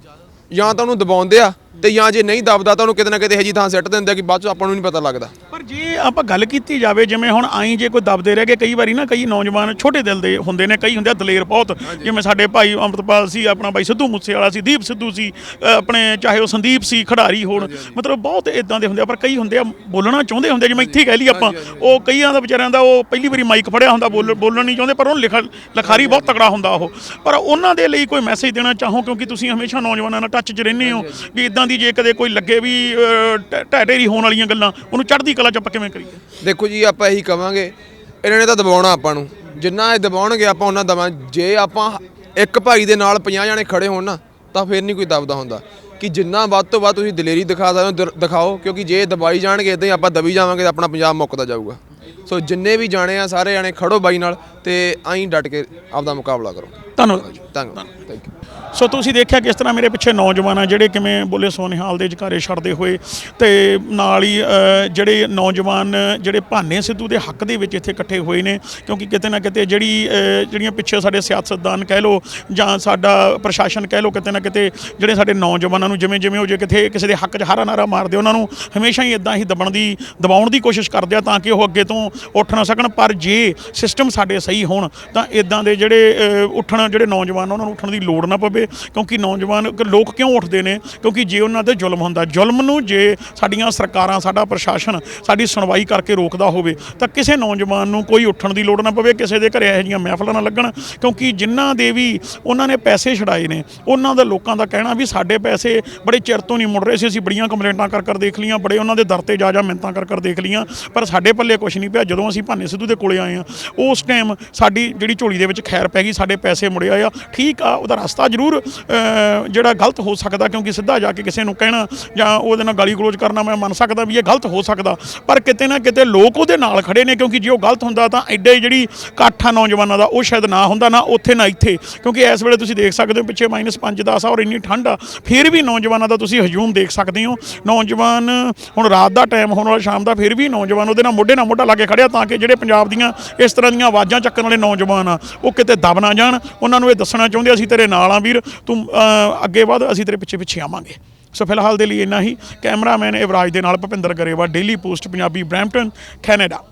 ਜਾਂ ਤਾਂ ਉਹਨੂੰ ਦਬਾਉਂਦੇ ਆ ਤੇ ਜਾਂ ਜੇ ਨਹੀਂ ਦਬਦਾ, ਤਾਂ ਉਹਨੂੰ ਕਿਤੇ ਨਾ ਕਿਤੇ ਇਹੋ ਜਿਹੀ ਥਾਂ ਸੱਟ ਦਿੰਦੇ ਆ ਕਿ ਬਾਅਦ ਚ ਆਪਾਂ ਨੂੰ ਨਹੀਂ ਪਤਾ ਲੱਗਦਾ। ਜੇ ਆਪਾਂ ਗੱਲ ਕੀਤੀ ਜਾਵੇ ਜਿਵੇਂ ਹੁਣ ਆਈ ਜੇ ਕੋਈ ਦਬਦੇ ਰਹਿ ਗਏ ਕਈ ਵਾਰੀ ਨਾ ਕਈ ਨੌਜਵਾਨ ਛੋਟੇ ਦਿਲ ਦੇ ਹੁੰਦੇ ਨੇ ਕਈ ਹੁੰਦੇ ਆ ਦਲੇਰ ਬਹੁਤ। ਜਿਵੇਂ ਸਾਡੇ ਭਾਈ ਅੰਮ੍ਰਿਤਪਾਲ ਸੀ ਆਪਣਾ ਭਾਈ ਸਿੱਧੂ ਮੂਸੇਵਾਲਾ ਸੀ ਦੀਪ ਸਿੱਧੂ ਸੀ ਆਪਣੇ ਚਾਹੇ ਉਹ ਸੰਦੀਪ ਸੀ ਖਿਡਾਰੀ ਹੋਣ ਮਤਲਬ ਬਹੁਤ ਇਦਾਂ ਦੇ ਹੁੰਦੇ ਆ ਪਰ ਕਈ ਹੁੰਦੇ ਆ ਬੋਲਣਾ ਚਾਹੁੰਦੇ ਹੁੰਦੇ ਜਿਵੇਂ ਇੱਥੇ ਕਹਿ ਲਈ ਆਪਾਂ ਉਹ ਕਈਆਂ ਦਾ ਵਿਚਾਰਿਆਂ ਦਾ ਉਹ ਪਹਿਲੀ ਵਾਰੀ ਮਾਈਕ ਫੜਿਆ ਹੁੰਦਾ ਬੋਲ- ਬੋਲਣ ਨਹੀਂ ਚਾਹੁੰਦੇ ਪਰ ਉਹ ਲਿਖ ਲਿਖਾਰੀ ਬਹੁਤ ਤਕੜਾ ਹੁੰਦਾ ਉਹ। ਪਰ ਉਹਨਾਂ ਦੇ ਲਈ ਕੋਈ ਮੈਸੇਜ ਦੇਣਾ ਚਾਹੋ ਕਿਉਂਕਿ ਤੁਸੀਂ ਹਮੇਸ਼ਾ ਨੌਜਵਾਨਾਂ ਨਾਲ ਟੱਚ 'ਚ ਰਹਿੰਦੇ ਹੋ ਵੀ ਇਦਾਂ ਦੀ ਜੇ ਕਦੇ ਕੋਈ ਲੱਗੇ ਵੀ ਢਹਿ ਹੋਣ ਵਾਲੀਆਂ ਗੱਲਾਂ ਉਹਨੂੰ ਚੜ੍ਹਦੀ ਕਲਾ 'ਚ ਆਪਾਂ ਕਿਵੇਂ ਕਰੀਏ? ਦੇਖੋ ਜੀ ਆਪਾਂ ਇਹੀ ਕਵਾਂਗੇ ਇਹਨਾਂ ਨੇ ਤਾਂ ਦਬਾਉਣਾ ਆਪਾਂ ਨੂੰ। ਜਿੰਨਾ ਇਹ ਦਬਾਉਣਗੇ ਆਪਾਂ ਉਹਨਾਂ ਦਵਾਂ ਜੇ ਆਪਾਂ ਇੱਕ ਭਾਈ ਦੇ ਨਾਲ 50 ਜਣੇ ਖੜੇ ਹੋਣ ਨਾ ਤਾਂ ਫਿਰ ਨਹੀਂ ਕੋਈ ਦਬਦਾ ਹੁੰਦਾ। ਕਿ ਜਿੰਨਾ ਵੱਧ ਤੋਂ ਵੱਧ ਤੁਸੀਂ ਦਲੇਰੀ ਦਿਖਾ ਸਕਦੇ ਹੋ ਦਿਖਾਓ ਕਿਉਂਕਿ ਜੇ ਦਬਾਈ ਜਾਣਗੇ ਇਦਾਂ ਹੀ ਆਪਾਂ ਦਬੀ ਜਾਵਾਂਗੇ ਤਾਂ ਆਪਣਾ ਪੰਜਾਬ ਮੁੱਕਦਾ ਜਾਊਗਾ। ਸੋ ਜਿੰਨੇ ਵੀ ਜਾਣੇ ਆ ਸਾਰੇ ਜਾਣੇ ਖੜੋ ਬਾਈ ਨਾਲ ਤੇ ਆਈ ਡਟ ਕੇ ਆਪਦਾ ਮੁਕਾਬਲਾ ਕਰੋ। ਧੰਨਵਾਦ। ਧੰਨਵਾਦ। ਥੈਂਕ ਯੂ ਸੋ ਤੁਸੀਂ ਦੇਖਿਆ ਕਿਸ ਤਰ੍ਹਾਂ ਮੇਰੇ ਪਿੱਛੇ ਨੌਜਵਾਨ ਆ ਜਿਹੜੇ ਕਿਵੇਂ ਬੋਲੇ ਸੋਨਿਹਾਲ ਦੇ ਜਕਾਰੇ ਛੱਡਦੇ ਹੋਏ ਤੇ ਨਾਲ ਹੀ ਅ, ਜਿਹੜੇ ਨੌਜਵਾਨ ਜਿਹੜੇ ਭਾਨੇ ਸਿੱਧੂ ਦੇ ਹੱਕ ਦੇ ਵਿੱਚ ਇੱਥੇ ਇਕੱਠੇ ਹੋਏ ਨੇ ਕਿਉਂਕਿ ਕਿਤੇ ਨਾ ਕਿਤੇ ਜਿਹੜੀ ਅ, ਜਿਹੜੀਆਂ ਪਿੱਛੇ ਸਾਡੇ ਸਿਆਸਤਦਾਨ ਕਹਿ ਲਓ ਜਾਂ ਸਾਡਾ ਪ੍ਰਸ਼ਾਸਨ ਕਹਿ ਲਓ ਕਿਤੇ ਨਾ ਕਿਤੇ ਜਿਹੜੇ ਸਾਡੇ ਨੌਜਵਾਨਾਂ ਨੂੰ ਜਿਵੇਂ ਜਿਵੇਂ ਉਹ ਜੇ ਕਿਤੇ ਕਿਸੇ ਦੇ ਹੱਕ 'ਚ ਹਾਰਾ ਨਾਰਾ ਮਾਰਦੇ ਉਹਨਾਂ ਨੂੰ ਹਮੇਸ਼ਾ ਹੀ ਇਦਾਂ ਹੀ ਦਬਣ ਦੀ ਦਬਾਉਣ ਦੀ ਕੋਸ਼ਿਸ਼ ਕਰਦੇ ਆ ਤਾਂ ਕਿ ਉਹ ਅੱਗੇ ਤੋਂ ਉੱਠ ਨਾ ਸਕਣ। ਪਰ ਜੇ ਸਿਸਟਮ ਸਾਡੇ ਸਹੀ ਹੋਣ ਤਾਂ ਇਦਾਂ ਦੇ ਜਿਹੜੇ ਅ, ਉੱਠਣ ਜਿਹੜੇ ਨੌਜਵਾਨ ਉਹਨਾਂ ਨੂੰ ਉੱਠਣ ਦੀ ਲੋੜ ਨਾ ਪਵੇ। ਪਵੇ, ਕਿਉਂਕਿ ਨੌਜਵਾਨ ਲੋਕ ਕਿਉਂ ਉੱਠਦੇ ਨੇ? ਕਿਉਂਕਿ ਜੇ ਉਹਨਾਂ ਤੇ ਜ਼ੁਲਮ ਹੁੰਦਾ, ਜ਼ੁਲਮ ਨੂੰ ਜੇ ਸਾਡੀਆਂ ਸਰਕਾਰਾਂ, ਸਾਡਾ ਪ੍ਰਸ਼ਾਸਨ ਸਾਡੀ ਸੁਣਵਾਈ ਕਰਕੇ ਰੋਕਦਾ ਹੋਵੇ, ਤਾਂ ਕਿਸੇ ਨੌਜਵਾਨ ਨੂੰ ਕੋਈ ਉੱਠਣ ਦੀ ਲੋੜ ਨਾ ਪਵੇ, ਕਿਸੇ ਦੇ ਘਰੇ ਇਹੋ ਜਿਹੀਆਂ ਮਹਿਫਲਾਂ ਨਾ ਲੱਗਣ। ਕਿਉਂਕਿ ਜਿਨ੍ਹਾਂ ਦੇ ਵੀ ਉਹਨਾਂ ਨੇ ਪੈਸੇ ਛਡਾਏ ਨੇ, ਉਹਨਾਂ ਦੇ ਲੋਕਾਂ ਦਾ ਕਹਿਣਾ ਵੀ ਸਾਡੇ ਪੈਸੇ ਬੜੇ ਚਿਰ ਤੋਂ ਨਹੀਂ ਮੁੜ ਰਹੇ ਸੀ, ਅਸੀਂ ਬੜੀਆਂ ਕੰਪਲੇਂਟਾਂ ਕਰ ਕਰ ਦੇਖ ਲਈਆਂ, ਬੜੇ ਉਹਨਾਂ ਦੇ ਦਰ ਤੇ ਜਾ ਜਾ ਮਿੰਤਾਂ ਕਰ ਕਰ ਦੇਖ ਲਈਆਂ, ਪਰ ਸਾਡੇ ਪੱਲੇ ਕੁਝ ਨਹੀਂ ਪਿਆ। ਜਦੋਂ ਅਸੀਂ ਭਾਨੇ ਸਿੱਧੂ ਦੇ ਕੋਲੇ ਆਏ ਆ ਉਸ ਟਾਈਮ ਸਾਡੀ ਜਿਹੜੀ ਝੋਲੀ ਦੇ ਵਿੱਚ ਖੈਰ ਪੈ ਗਈ, ਸਾਡੇ ਪੈਸੇ ਮੁੜੇ ਆਏ ਆ। ਠੀਕ ਆ, ਉਹਦਾ ਰਸਤਾ ਜ਼ਰੂਰ ਜਿਹੜਾ ਗਲਤ ਹੋ ਸਕਦਾ ਕਿਉਂਕਿ ਸਿੱਧਾ ਜਾ ਕੇ ਕਿਸੇ ਨੂੰ ਕਹਿਣਾ ਜਾਂ ਉਹਦੇ ਨਾਲ ਗਾਲੀ ਗਲੋਚ ਕਰਨਾ ਮੈਂ ਮੰਨ ਸਕਦਾ ਵੀ ਇਹ ਗਲਤ ਹੋ ਸਕਦਾ। ਪਰ ਕਿਤੇ ਨਾ ਕਿਤੇ ਲੋਕ ਉਹਦੇ ਨਾਲ ਖੜੇ ਨੇ ਕਿਉਂਕਿ ਜੇ ਉਹ ਗਲਤ ਹੁੰਦਾ ਤਾਂ ਐਡੇ ਜਿਹੜੀ ਇਕੱਠ ਆ ਨੌਜਵਾਨਾਂ ਦਾ, ਉਹ ਸ਼ਾਇਦ ਨਾ ਹੁੰਦਾ, ਨਾ ਉੱਥੇ, ਨਾ ਇੱਥੇ। ਕਿਉਂਕਿ ਇਸ ਵੇਲੇ ਤੁਸੀਂ ਦੇਖ ਸਕਦੇ ਹੋ ਪਿੱਛੇ ਮਾਈਨਸ 5 10 ਆ ਔਰ ਇੰਨੀ ਠੰਡ ਆ, ਫਿਰ ਵੀ ਨੌਜਵਾਨਾਂ ਦਾ ਤੁਸੀਂ ਹਜੂਮ ਦੇਖ ਸਕਦੇ ਹੋ। ਨੌਜਵਾਨ ਹੁਣ ਰਾਤ ਦਾ ਟਾਈਮ ਹੋਣ ਵਾਲਾ, ਸ਼ਾਮ ਦਾ, ਫਿਰ ਵੀ ਨੌਜਵਾਨ ਉਹਦੇ ਨਾਲ ਮੋਢੇ ਨਾਲ ਮੋਢਾ ਲਾ ਕੇ ਖੜਿਆ ਤਾਂ ਕਿ ਜਿਹੜੇ ਪੰਜਾਬ ਦੀਆਂ ਇਸ ਤਰ੍ਹਾਂ ਦੀਆਂ ਆਵਾਜ਼ਾਂ ਚੱਕਣ ਵਾਲੇ ਨੌਜਵਾਨ ਆ, ਉਹ ਕਿਤੇ ਦਬ ਨਾ ਜਾਣ। ਉਹਨਾਂ ਨੂੰ ਇਹ ਦੱਸਣਾ ਚਾਹੁੰਦੇ ਅਸੀਂ ਤੇਰੇ ਨਾਲ ਆ ਵੀਰ, ਤੂੰ ਅੱਗੇ ਵੱਧ, ਅਸੀਂ ਤੇਰੇ ਪਿੱਛੇ ਪਿੱਛੇ ਆਵਾਂਗੇ। ਸੋ ਫਿਲਹਾਲ ਦੇ ਲਈ ਇੰਨਾ ਹੀ। ਕੈਮਰਾਮੈਨ ਇਵਰਾਜ ਦੇ ਨਾਲ Bhupinder Grewal daily post Punjabi Brampton Canada